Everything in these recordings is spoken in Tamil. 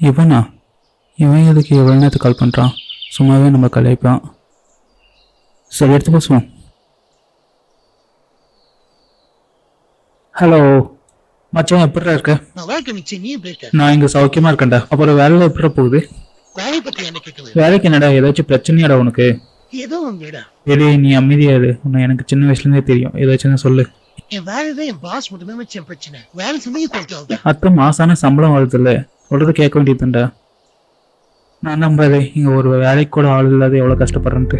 இவனா? இவன் எதுக்கு எவ்வளோ நேரத்துக்கு கால் பண்ணுறான் சும்மாவே நம்ம கலாய்ப்பான். சரி எடுத்து பேசுவோம். ஹலோ மச்சான் எப்படிடா இருக்க? எப்படி நான் இங்கே சௌக்கியமாக இருக்கேன்டா. அப்புறம் எப்படிடா போகுது? வேலை என்ன கேட்கல வேலைக்கு என்னடா ஏதாச்சும் பிரச்சனையாடா உனக்கு? ஏதோ நீ அமைதியா இரு. உன்னை எனக்கு சின்ன வயசுலேருந்தே தெரியும். ஏதாச்சும் சொல்லு. என் வேலை தான் என் பாஸ் மட்டுமே பிரச்சனை. வேலை அத்தை மாசான சம்பளம் வருதுல்ல சொல்றது கேட்க வேண்டியதுண்டா நான் நம்பாதே இங்க ஒரு வேலைக்கு கூட ஆள் இல்லாத எவ்வளவு கஷ்டப்படுறேன்ட்டு.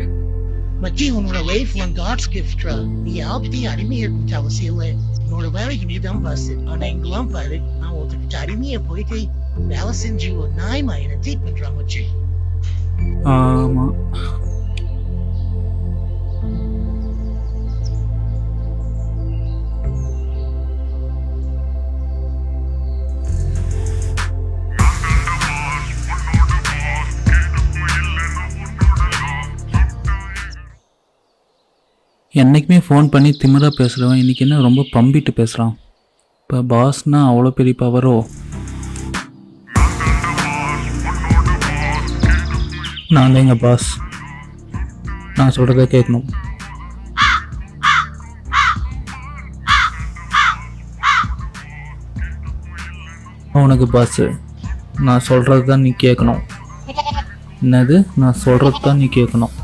மச்சி உன்னோட லைஃப் ஒன் காட்ஸ் கிஃப்ட்ரா நீ யார்கிட்டயும் அடிமையா இருக்க அவசியம் இல்லை. உன்னோட வேலைக்கு நீ தான் பாஸ் ஆனா இங்கெல்லாம் பாரு நான் ஒருத்தருக்கு அடிமையா போயிட்டு வேலை செஞ்சு ஒரு நாய் என்ன ட்ரீட் பண்றான் மச்சி. ஆமா. என்னைக்குமே ஃபோன் பண்ணி திமிராக பேசுகிறவன் இன்னைக்கு என்ன ரொம்ப பம்பிட்டு பேசுகிறான் இப்போ பாஸ்னா அவ்வளோ பெரிய பவரோ நான் தான் எங்கள் பாஸ் நான் சொல்கிறத கேட்கணும். உனக்கு பாஸு நான் சொல்கிறது தான் நீ கேட்கணும். என்னது? நான் சொல்கிறது தான் நீ கேட்கணும்.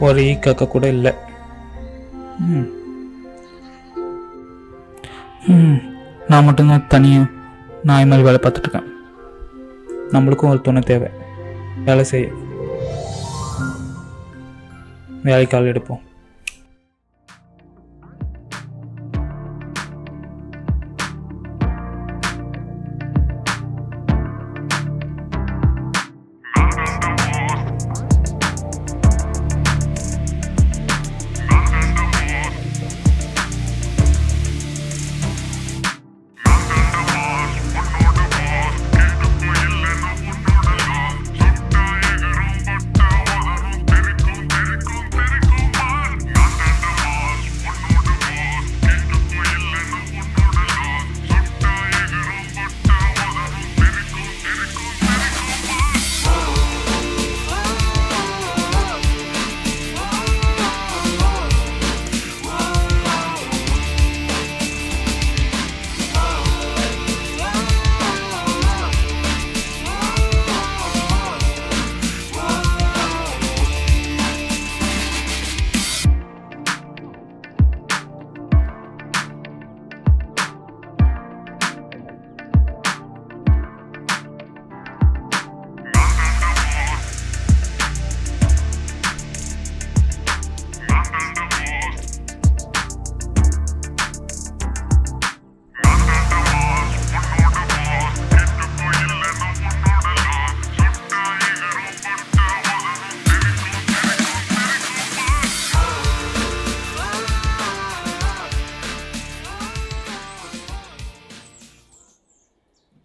ஒரு ஈ கூட இல்லை. நான் மட்டும்தான் தனியாக நாய் மாதிரி வேலை பார்த்துட்ருக்கேன். நம்மளுக்கும் ஒரு துணை தேவை. வேலை செய்ய. வேலைக்கு ஆள் எடுப்போம்.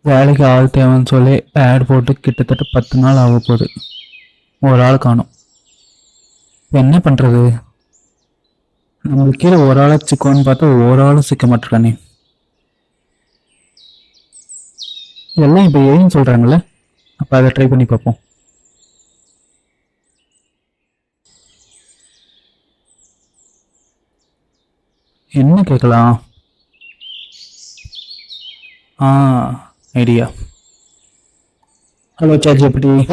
வேலைக்கு ஆள் தேவைன்னு சொல்லி ஆட் போட்டு கிட்டத்தட்ட பத்து நாள் ஆக போகுது. ஒரு ஆள் காணும். என்ன பண்ணுறது நம்மளுக்கு கீழே ஒரு ஆளை சிக்கோன்னு பார்த்தா ஒரு ஆளும் சிக்க மாட்டிருக்கானே எல்லாம் இப்போ ஏன்னு சொல்கிறாங்களே அப்போ அதை ட்ரை பண்ணி பார்ப்போம். என்ன கேட்கலாம்? ஆ ஐடியா. ஹலோ சார்ஜ் எப்படி வேண்டும்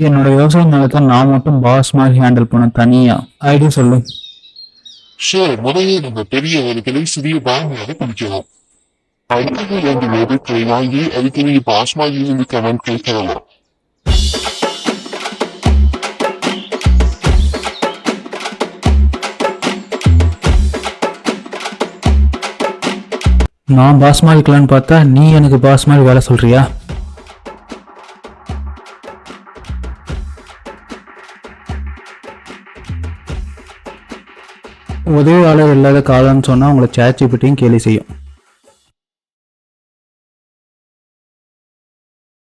என்னோட விவசாய நிலத்தை நான் மட்டும் பாஸ் மாதிரி ஹேண்டில் பண்ண தனியா ஐடியா சொல்லு. சார் முதல்ல நம்ம பெரியவர்களை சிறிய பாகமாக பிடிக்கலாம் அடுத்தது ரெண்டு நேரத்தை வாங்கி அதுக்கு நீங்க பாஸ்மா இருந்து கமெண்ட் கேட்கலாம் நான் பாஸ் மாதிரி பார்த்தா நீ எனக்கு பாஸ் மாதிரி வேலை சொல்றியா? உதவியாளர் இல்லாத காலம்னு சொன்னால் உங்களை சேர்ச்சி பற்றியும் கேலி செய்யும்.